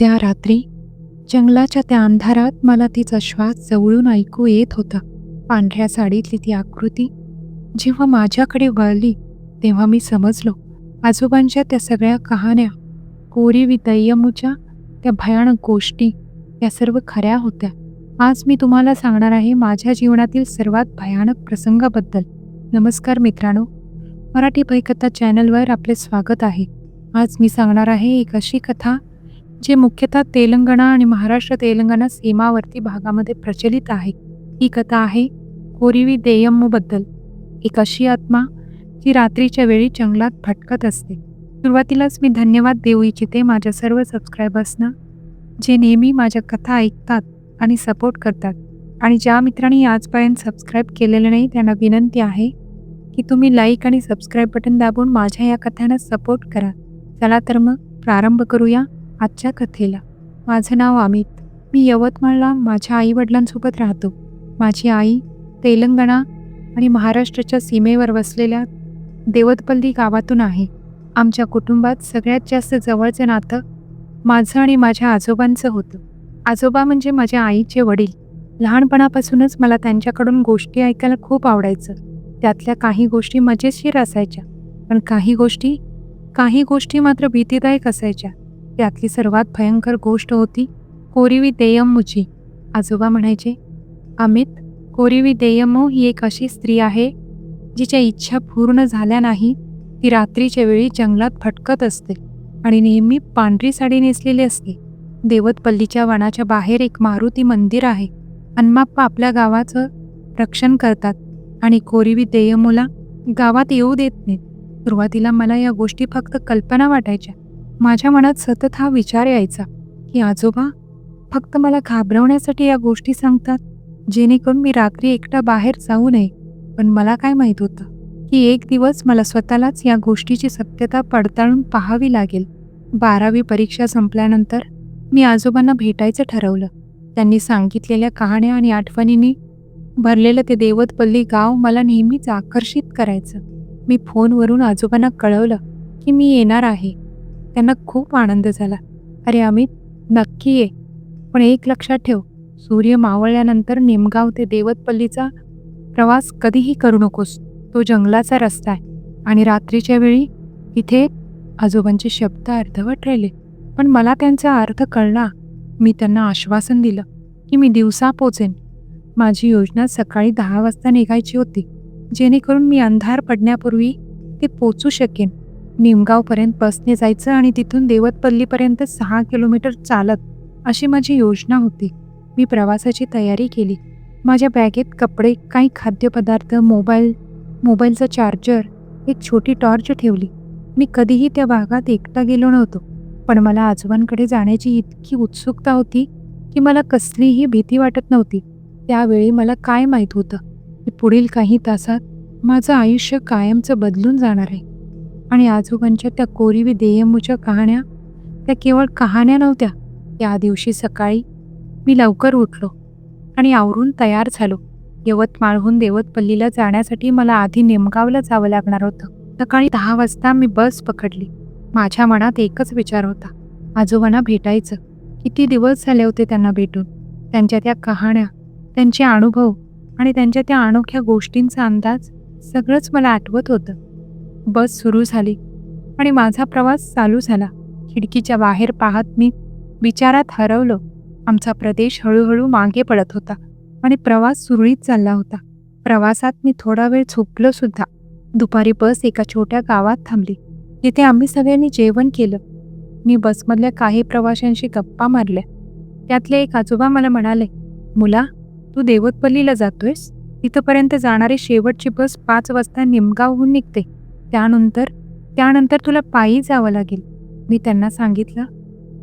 त्या रात्री जंगलाच्या त्या अंधारात मला तिचा श्वास जवळून ऐकू येत होता. पांढऱ्या साडीतली ती आकृती जेव्हा माझ्याकडे वळली तेव्हा मी समजलो. आजोबांच्या त्या सगळ्या कहाण्या कोरी विदय्यमूच्या त्या भयानक गोष्टी या सर्व खऱ्या होत्या. आज मी तुम्हाला सांगणार आहे माझ्या जीवनातील सर्वात भयानक प्रसंगाबद्दल. नमस्कार मित्रांनो मराठी भयकथा चॅनलवर आपले स्वागत आहे. आज मी सांगणार आहे एक अशी कथा जे मुख्यतः तेलंगणा आणि महाराष्ट्र तेलंगणा सीमावर्ती भागामध्ये प्रचलित आहे. ही कथा आहे कोरिवी देयम्मूबद्दल. एक अशी आत्मा जी रात्रीच्या वेळी जंगलात भटकत असते. सुरुवातीलाच मी धन्यवाद देऊ इच्छिते माझ्या सर्व सबस्क्रायबर्सना जे नेहमी माझ्या कथा ऐकतात आणि सपोर्ट करतात. आणि ज्या मित्रांनी आजपर्यंत सबस्क्राईब केलेलं नाही त्यांना विनंती आहे की तुम्ही लाईक आणि सबस्क्राईब बटन दाबून माझ्या या कथांना सपोर्ट करा. चला तर मग प्रारंभ करूया. आजच्या कथेला. माझं नाव अमित. मी यवतमाळला माझ्या आईवडिलांसोबत राहतो. माझी आई तेलंगणा आणि महाराष्ट्राच्या सीमेवर वसलेल्या देवतपल्ली गावातून आहे. आमच्या कुटुंबात सगळ्यात जास्त जवळचं नातं माझं आणि माझ्या आजोबांचं होतं. आजोबा म्हणजे माझ्या आईचे वडील. लहानपणापासूनच मला त्यांच्याकडून गोष्टी ऐकायला खूप आवडायचं. त्यातल्या काही गोष्टी मजेशीर असायच्या पण काही गोष्टी काही गोष्टी मात्र भीतीदायक असायच्या. त्यातली सर्वात भयंकर गोष्ट होती कोरिवी देयम्मूची आजोबा म्हणायचे अमित कोरिवी देयम्मू ही एक अशी स्त्री आहे जिच्या इच्छा पूर्ण झाल्या नाही ती रात्रीच्या वेळी जंगलात भटकत असते आणि नेहमी पांढरी साडी नेसलेली असते. देवतपल्लीच्या वनाच्या बाहेर एक मारुती मंदिर आहे. हनुमाप्पा आपल्या गावाचं रक्षण करतात आणि कोरिवी देयमुला गावात येऊ देत नाहीत. सुरुवातीला मला या गोष्टी फक्त कल्पना वाटायच्या. माझ्या मनात सतत हा विचार यायचा की आजोबा फक्त मला घाबरवण्यासाठी या गोष्टी सांगतात जेणेकरून मी रात्री एकटा बाहेर जाऊ नये. पण मला काय माहीत होतं की एक दिवस मला स्वतःलाच या गोष्टीची सत्यता पडताळून पाहावी लागेल. बारावी परीक्षा संपल्यानंतर मी आजोबांना भेटायचं ठरवलं. त्यांनी सांगितलेल्या कहाण्या आणि आठवणींनी भरलेलं ते देवतपल्ली गाव मला नेहमीच आकर्षित करायचं. मी फोनवरून आजोबांना कळवलं की मी येणार आहे. त्यांना खूप आनंद झाला. अरे अमित नक्की ये. पण एक लक्षात ठेव सूर्य मावळल्यानंतर निमगाव ते देवतपल्लीचा प्रवास कधीही करू नकोस. तो जंगलाचा रस्ता आहे. आणि रात्रीच्या वेळी इथे आजोबांचे शब्द अर्धवट राहिले. पण मला त्यांचा अर्थ कळला. मी त्यांना आश्वासन दिलं की मी दिवसा पोचेन. माझी योजना सकाळी दहा वाजता निघायची होती. जेणेकरून मी अंधार पडण्यापूर्वी ते पोचू शकेन. निमगावपर्यंत बसने जायचं आणि तिथून देवतपल्लीपर्यंत सहा किलोमीटर चालत अशी माझी योजना होती. मी प्रवासाची तयारी केली. माझ्या बॅगेत कपडे काही खाद्यपदार्थ मोबाईल मोबाईलचा चार्जर एक छोटी टॉर्च ठेवली. मी कधीही त्या भागात एकटा गेलो नव्हतो पण मला आजोबांकडे जाण्याची इतकी उत्सुकता होती की मला कसलीही भीती वाटत नव्हती. त्यावेळी मला काय माहीत होतं की पुढील काही तासात माझं आयुष्य कायमचं बदलून जाणार आहे. आणि आजोबांच्या त्या कोरीवी देयमूच्या कहाण्या त्या केवळ कहाण्या नव्हत्या. त्या दिवशी सकाळी मी लवकर उठलो आणि आवरून तयार झालो. यवतमाळहून देवतपल्लीला जाण्यासाठी मला आधी नेमगावला जावं लागणार होतं. सकाळी दहा वाजता मी बस पकडली. माझ्या मनात एकच विचार होता. आजोबांना भेटायचं. किती दिवस झाले होते त्यांना भेटून? त्यांच्या त्या कहाण्या त्यांचे अनुभव आणि त्यांच्या त्या अनोख्या गोष्टींचा अंदाज सगळंच मला आठवत होतं. बस सुरू झाली आणि माझा प्रवास चालू झाला. खिडकीच्या बाहेर पाहत मी विचारात हरवलो. आमचा प्रदेश हळूहळू मागे पडत होता आणि प्रवास सुरळीत चालला होता. प्रवासात मी थोडा वेळ झोपलो सुद्धा. दुपारी बस एका छोट्या गावात थांबली. तिथे आम्ही सगळ्यांनी जेवण केलं. मी बसमधल्या काही प्रवाशांशी गप्पा मारल्या. त्यातले एक आजोबा मला म्हणाले मुला तू देवतपल्लीला जातोयस? तिथंपर्यंत जाणारी शेवटची बस पाच वाजता निमगावहून निघते. त्यानंतर त्यानंतर तुला पायी जावं लागेल. मी त्यांना सांगितलं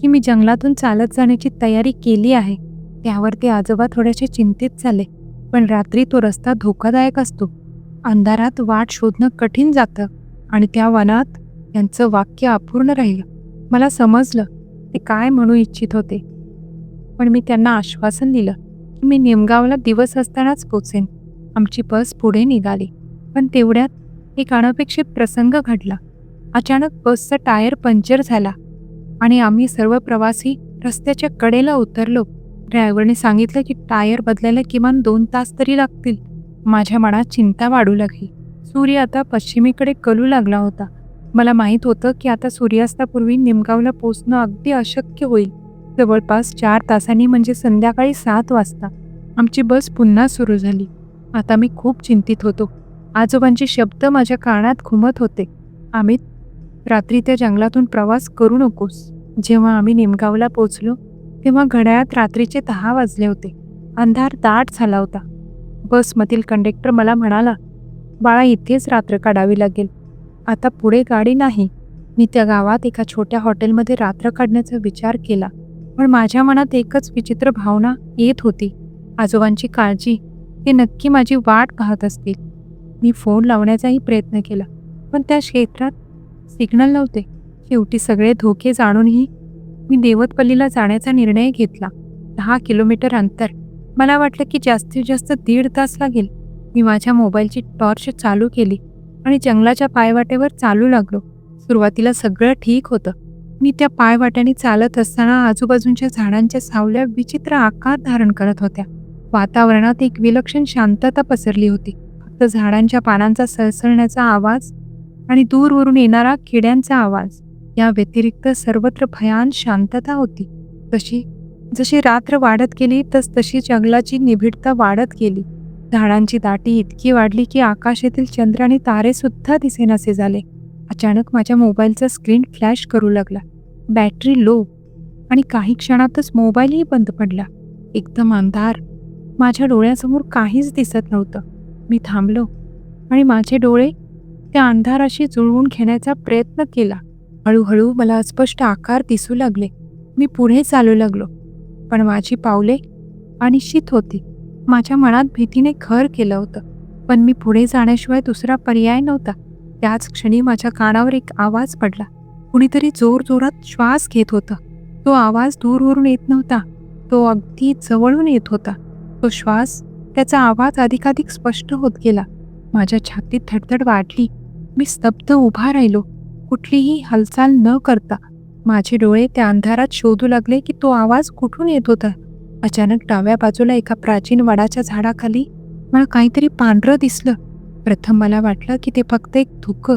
की मी जंगलातून चालत जाण्याची तयारी केली आहे. त्यावर ते आजोबा थोडेसे चिंतित झाले पण रात्री तो रस्ता धोकादायक असतो. अंधारात वाट शोधणं कठीण जातं आणि त्या वनात यांचं वाक्य अपूर्ण राहिलं. मला समजलं ते काय म्हणू इच्छित होते. पण मी त्यांना आश्वासन दिलं की मी निमगावला दिवस असतानाच पोचेन. आमची बस पुढे निघाली पण तेवढ्यात एक अनपेक्षित प्रसंग घडला. अचानक बसचा टायर पंक्चर झाला आणि आम्ही सर्व प्रवासी रस्त्याच्या कडेला उतरलो. ड्रायव्हरने सांगितलं की टायर बदलायला किमान दोन तास तरी लागतील. माझ्या मनात चिंता वाढू लागली. सूर्य आता पश्चिमेकडे कलू लागला होता. मला माहीत होतं की आता सूर्यास्तापूर्वी निमगावला पोचणं अगदी अशक्य होईल. जवळपास चार तासांनी म्हणजे संध्याकाळी सात वाजता आमची बस पुन्हा सुरू झाली. आता मी खूप चिंतित होतो. आजोबांचे शब्द माझ्या कानात घुमत होते. अमित रात्री त्या जंगलातून प्रवास करू नकोस. जेव्हा आम्ही निमगावला पोचलो तेव्हा घड्याळात रात्रीचे दहा वाजले होते. अंधार दाट झाला होता. बसमधील कंडक्टर मला म्हणाला बाळा इथेच रात्र काढावी लागेल. आता पुढे गाडी नाही. मी त्या गावात एका छोट्या हॉटेलमध्ये रात्र काढण्याचा विचार केला. पण माझ्या मनात एकच विचित्र भावना येत होती. आजोबांची काळजी ते नक्की माझी वाट पाहत असतील. मी फोन लावण्याचाही प्रयत्न केला. पण त्या क्षेत्रात सिग्नल नव्हते. शेवटी सगळे धोके जाणूनही मी देवतपल्लीला जाण्याचा निर्णय घेतला. दहा किलोमीटर अंतर. मला वाटलं की जास्तीत जास्त दीड तास लागेल. मी माझ्या मोबाईलची टॉर्च चालू केली आणि जंगलाच्या पायवाटेवर चालू लागलो. सुरुवातीला सगळं ठीक होतं. मी त्या पायवाट्याने चालत असताना आजूबाजूंच्या झाडांच्या सावल्या विचित्र आकार धारण करत होत्या. वातावरणात एक विलक्षण शांतता पसरली होती. फक्त झाडांच्या पानांचा सळसळण्याचा आवाज आणि दूरवरून येणारा किड्यांचा आवाज. या व्यतिरिक्त सर्वत्र भयान शांतता होती. तशी जशी रात्र वाढत गेली तस तशी जंगलाची निबिडता वाढत गेली. झाडांची दाटी इतकी वाढली की आकाशातील चंद्र आणि तारेसुद्धा दिसेनासे झाले. अचानक माझ्या मोबाईलचा स्क्रीन फ्लॅश करू लागला. बॅटरी लो आणि काही क्षणातच मोबाईलही बंद पडला. एकदम अंधार. माझ्या डोळ्यासमोर काहीच दिसत नव्हतं. मी थांबलो आणि माझे डोळे त्या अंधाराशी जुळवून घेण्याचा प्रयत्न केला. हळूहळू मला अस्पष्ट आकार दिसू लागले. मी पुढे चालू लागलो. पण माझी पावले अनिश्चित होती. माझ्या मनात भीतीने खर केलं होतं. पण मी पुढे जाण्याशिवाय दुसरा पर्याय नव्हता. त्याच क्षणी माझ्या कानावर एक आवाज पडला. कुणीतरी जोरजोरात श्वास घेत होता. तो आवाज दूरवरून येत नव्हता. तो अगदी जवळून येत होता. तो श्वास त्याचा आवाज अधिकाधिक स्पष्ट होत गेला. माझ्या छातीत धडधड वाढली. मी स्तब्ध उभा राहिलो. कुठलीही हालचाल न करता माझे डोळे त्या अंधारात शोधू लागले की तो आवाज कुठून येत होता? अचानक डाव्या बाजूला एका प्राचीन वडाच्या झाडाखाली मला काहीतरी पांढरं दिसलं. प्रथम मला वाटलं की ते फक्त एक धुकं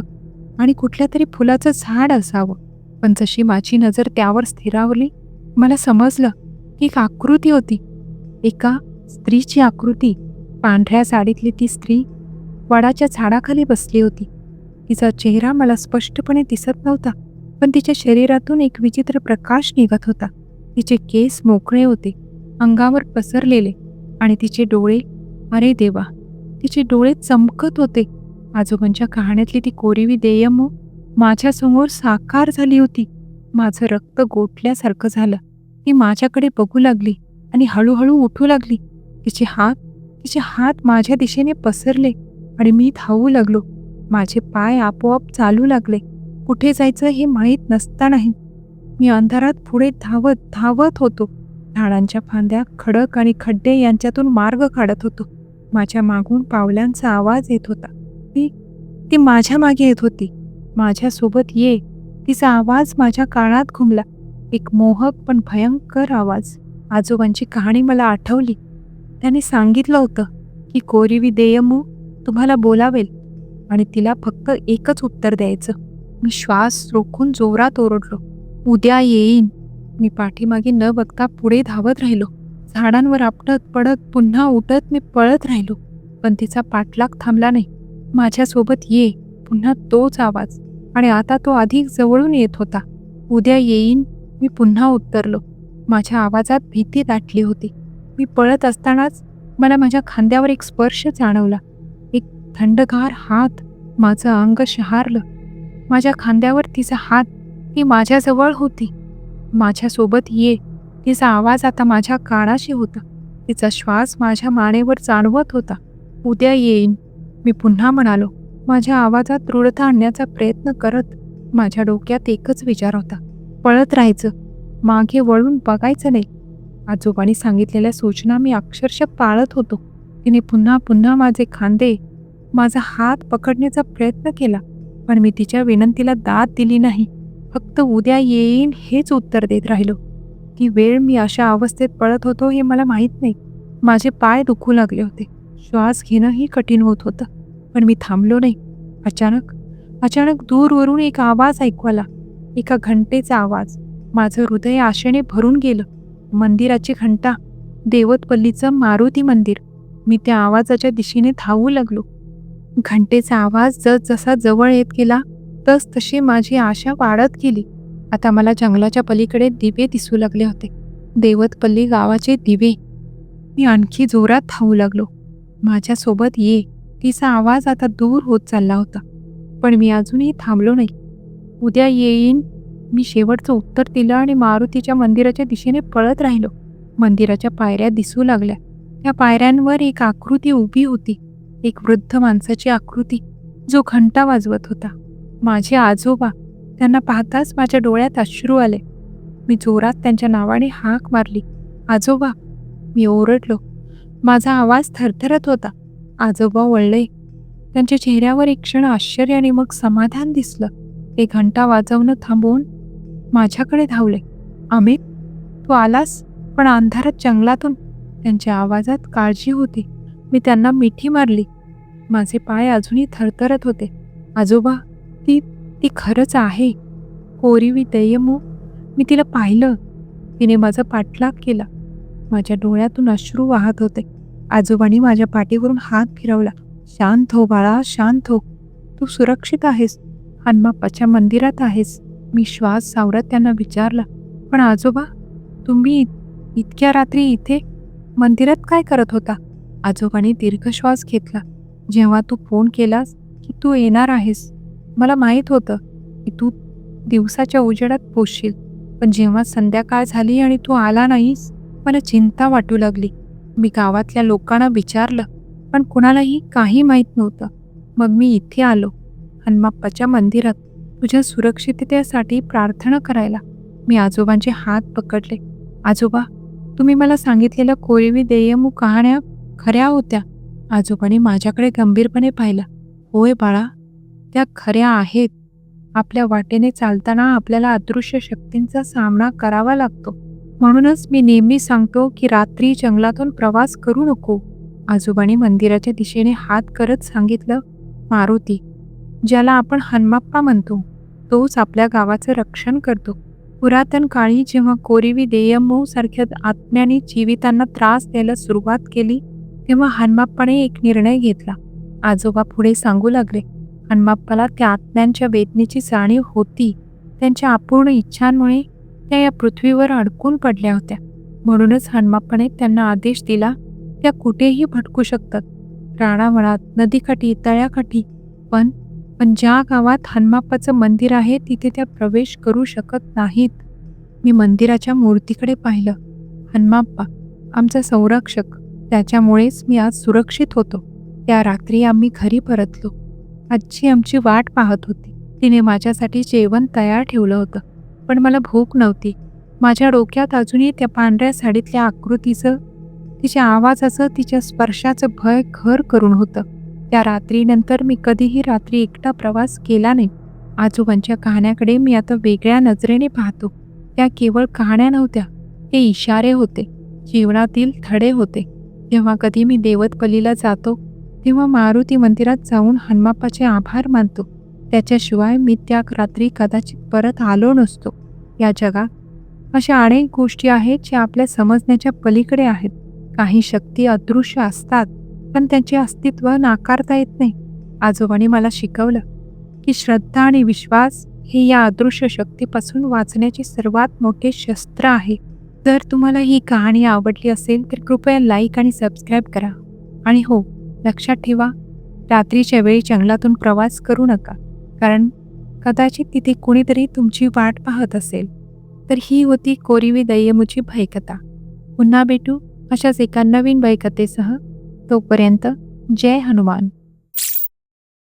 आणि कुठल्या तरी फुलाचं झाड असावं. पण जशी माझी नजर त्यावर स्थिरावली मला समजलं की एक आकृती होती. एका स्त्रीची आकृती. पांढऱ्या साडीतली ती स्त्री वडाच्या झाडाखाली बसली होती. तिचा चेहरा मला स्पष्टपणे दिसत नव्हता पण तिच्या शरीरातून एक विचित्र प्रकाश निघत होता. तिचे केस मोकळे होते अंगावर पसरलेले आणि तिचे डोळे अरे देवा तिचे डोळे चमकत होते. आजोबांच्या कहाण्यातली ती कोरीवी देयमो माझ्यासमोर साकार झाली होती. माझं रक्त गोठल्यासारखं झालं. ती माझ्याकडे बघू लागली आणि हळूहळू उठू लागली. तिचे हात तिचे हात माझ्या दिशेने पसरले आणि मी धावू लागलो. माझे पाय आपोआप चालू लागले. कुठे जायचं हे माहीत नसतानाही मी अंधारात पुढे धावत धावत होतो. झाडांच्या फांद्या खडक आणि खड्डे यांच्यातून मार्ग काढत होतो. माझ्या मागून पावलांचा आवाज येत होता. ती ती माझ्या मागे येत होती. माझ्यासोबत ये. तिचा आवाज माझ्या कानात घुमला. एक मोहक पण भयंकर आवाज. आजोबांची कहाणी मला आठवली. त्याने सांगितलं होतं की कोरीवी देयमू तुम्हाला बोलावेल आणि तिला फक्त एकच उत्तर द्यायचं. मी श्वास रोखून जोरात ओरडलो. उद्या येईन. मी पाठीमागे न बघता पुढे धावत राहिलो. झाडांवर आपटत पडत पुन्हा उठत मी पळत राहिलो. पण तिचा पाठलाग थांबला नाही. माझ्यासोबत ये. पुन्हा तोच आवाज. आणि आता तो अधिक जवळून येत होता. उद्या येईन. मी पुन्हा उत्तरलो. माझ्या आवाजात भीती दाटली होती. मी पळत असतानाच मला माझ्या खांद्यावर एक स्पर्श जाणवला. एक थंडगार हात माझं अंग शहारलं. माझ्या खांद्यावर तिचा हात ही माझ्याजवळ होती. माझ्यासोबत ये तिचा आवाज आता माझ्या कानाशी होता. तिचा श्वास माझ्या मानेवर जाणवत होता. उद्या येईन मी पुन्हा म्हणालो. माझ्या आवाजात दृढता आणण्याचा प्रयत्न करत माझ्या डोक्यात एकच विचार होता. पळत राहायचं. मागे वळून बघायचं नाही. आजोबांनी सांगितलेल्या सूचना मी अक्षरशः पाळत होतो. तिने पुन्हा पुन्हा माझे खांदे माझा हात पकडण्याचा प्रयत्न केला पण मी तिच्या विनंतीला दाद दिली नाही. फक्त उद्या येईन हेच उत्तर देत राहिलो. ती वेळ मी अशा अवस्थेत पळत होतो हे मला माहीत नाही. माझे पाय दुखू लागले होते. श्वास घेणंही कठीण होत होतं पण मी थांबलो नाही. अचानक अचानक दूरवरून एक आवाज ऐकू आला. एका घंटेचा आवाज. माझं हृदय आशेने भरून गेलं. मंदिराची घंटा. देवतपल्लीचं मारुती मंदिर. मी त्या आवाजाच्या दिशेने धावू लागलो. घंटेचा आवाज जस जसा जवळ येत गेला तस तशी माझी आशा वाढत गेली. आता मला जंगलाच्या पलीकडे दिवे दिसू लागले होते. देवतपल्ली गावाचे दिवे. मी आणखी जोरात धावू लागलो. माझ्यासोबत ये. तिचा आवाज आता दूर होत चालला होता. पण मी अजूनही थांबलो नाही. उद्या येईन मी शेवटचं उत्तर दिलं आणि मारुतीच्या मंदिराच्या दिशेने पळत राहिलो. मंदिराच्या पायऱ्या दिसू लागल्या. त्या पायऱ्यांवर एक आकृती उभी होती. एक वृद्ध माणसाची आकृती जो घंटा वाजवत होता. माझे आजोबा त्यांना पाहताच माझ्या डोळ्यात अश्रू आले. मी जोरात त्यांच्या नावाने हाक मारली. आजोबा मी ओरडलो. माझा आवाज थरथरत होता. आजोबा वळले. त्यांच्या चेहऱ्यावर एक क्षण आश्चर्य आणि मग समाधान दिसलं. ते घंटा वाजवणं थांबवून माझ्याकडे धावले. अमित तू आलास? पण अंधारात जंगलातून. त्यांच्या आवाजात काळजी होती. मी त्यांना मिठी मारली. माझे पाय अजूनही थरथरत होते. आजोबा ती ती खरंच आहे. कोरीवी दय्यमो मी तिला पाहिलं. तिने माझा पाठलाग केला. माझ्या डोळ्यातून अश्रू वाहत होते. आजोबांनी माझ्या पाठीवरून हात फिरवला. शांत हो बाळा शांत हो. तू सुरक्षित आहेस. हनुमाप्पाच्या मंदिरात आहेस. मी श्वास सावरत त्यांना विचारला पण आजोबा तुम्ही इतक्या रात्री इथे मंदिरात काय करत होता? आजोबांनी दीर्घ श्वास घेतला. जेव्हा तू फोन केलास की तू येणार आहेस मला माहीत होतं की तू दिवसाच्या उजेडात पोचशील पण जेव्हा संध्याकाळ झाली आणि तू आला नाहीस मला चिंता वाटू लागली. मी गावातल्या लोकांना विचारलं पण कुणालाही काही माहीत नव्हतं. मग मी इथे आलो हनुमाप्पाच्या मंदिरात तुझ्या सुरक्षिततेसाठी प्रार्थना करायला. मी आजोबांचे हात पकडले. आजोबा तुम्ही मला सांगितलेल्या कोरीवी देयमू कहाण्या खऱ्या होत्या. आजोबांनी माझ्याकडे गंभीरपणे पाहिलं. होय बाळा त्या खऱ्या आहेत. आपल्या वाटेने चालताना आपल्याला अदृश्य शक्तींचा सामना करावा लागतो. म्हणूनच मी नेहमी सांगतो की रात्री जंगलातून प्रवास करू नको. आजोबांनी मंदिराच्या दिशेने हात करत सांगितलं मारुती ज्याला आपण हनुमाप्पा म्हणतो. तोच आपल्या गावाचं रक्षण करतो. पुरातन काळी जेव्हा कोरीवी देयमो सारख्या आत्म्याने जीवितांना त्रास द्यायला सुरुवात केली तेव्हा हनुमाप्पाने एक निर्णय घेतला. आजोबा पुढे सांगू लागले हनुमाप्पाला त्या आत्म्यांच्या वेदनेची जाणीव होती. त्यांच्या अपूर्ण इच्छांमुळे त्या या पृथ्वीवर अडकून पडल्या होत्या. म्हणूनच हनुमाप्पाने त्यांना आदेश दिला त्या कुठेही भटकू शकतात. राणावळात नदीकाठी तळ्याकाठी पण पण ज्या गावात हनुमाप्पाचं मंदिर आहे तिथे त्या प्रवेश करू शकत नाहीत. मी मंदिराच्या मूर्तीकडे पाहिलं. हनुमाप्पा आमचा संरक्षक. त्याच्यामुळेच मी आज सुरक्षित होतो. त्या रात्री आम्ही घरी परतलो. आजी आमची वाट पाहत होती. तिने माझ्यासाठी जेवण तयार ठेवलं होतं. पण मला भूक नव्हती. माझ्या डोक्यात अजूनही त्या पांढऱ्या साडीतल्या आकृतीचं तिच्या आवाजाचं तिच्या स्पर्शाचं भय घर करून होतं. त्या रात्रीनंतर मी कधीही रात्री एकटा प्रवास केला नाही. आजोबांच्या कहाण्याकडे मी आता वेगळ्या नजरेने पाहतो. त्या केवळ कहाण्या नव्हत्या ते इशारे होते जीवनातील धडे होते. जेव्हा कधी मी देवतपलीला जातो तेव्हा मारुती मंदिरात जाऊन हनुमाप्पाचे आभार मानतो. त्याच्याशिवाय मी त्या रात्री कदाचित परत आलो नसतो. या जगात अशा अनेक गोष्टी आहेत ज्या आपल्या समजण्याच्या पलीकडे आहेत. काही शक्ती अदृश्य असतात. पण त्यांचे अस्तित्व नाकारता येत नाही. आजोबांनी मला शिकवलं की श्रद्धा आणि विश्वास हे या अदृश्य शक्तीपासून वाचण्याचे सर्वात मोठे शस्त्र आहे. जर तुम्हाला ही कहाणी आवडली असेल तर कृपया लाईक आणि सबस्क्राईब करा. आणि हो लक्षात ठेवा रात्रीच्या वेळी जंगलातून प्रवास करू नका कारण कदाचित तिथे कोणीतरी तुमची वाट पाहत असेल. तर ही होती कोरीवी दय्यमुची भयकथा. पुन्हा भेटू अशाच एका नवीन भयकथेसह. तोपर्यंत जय हनुमान.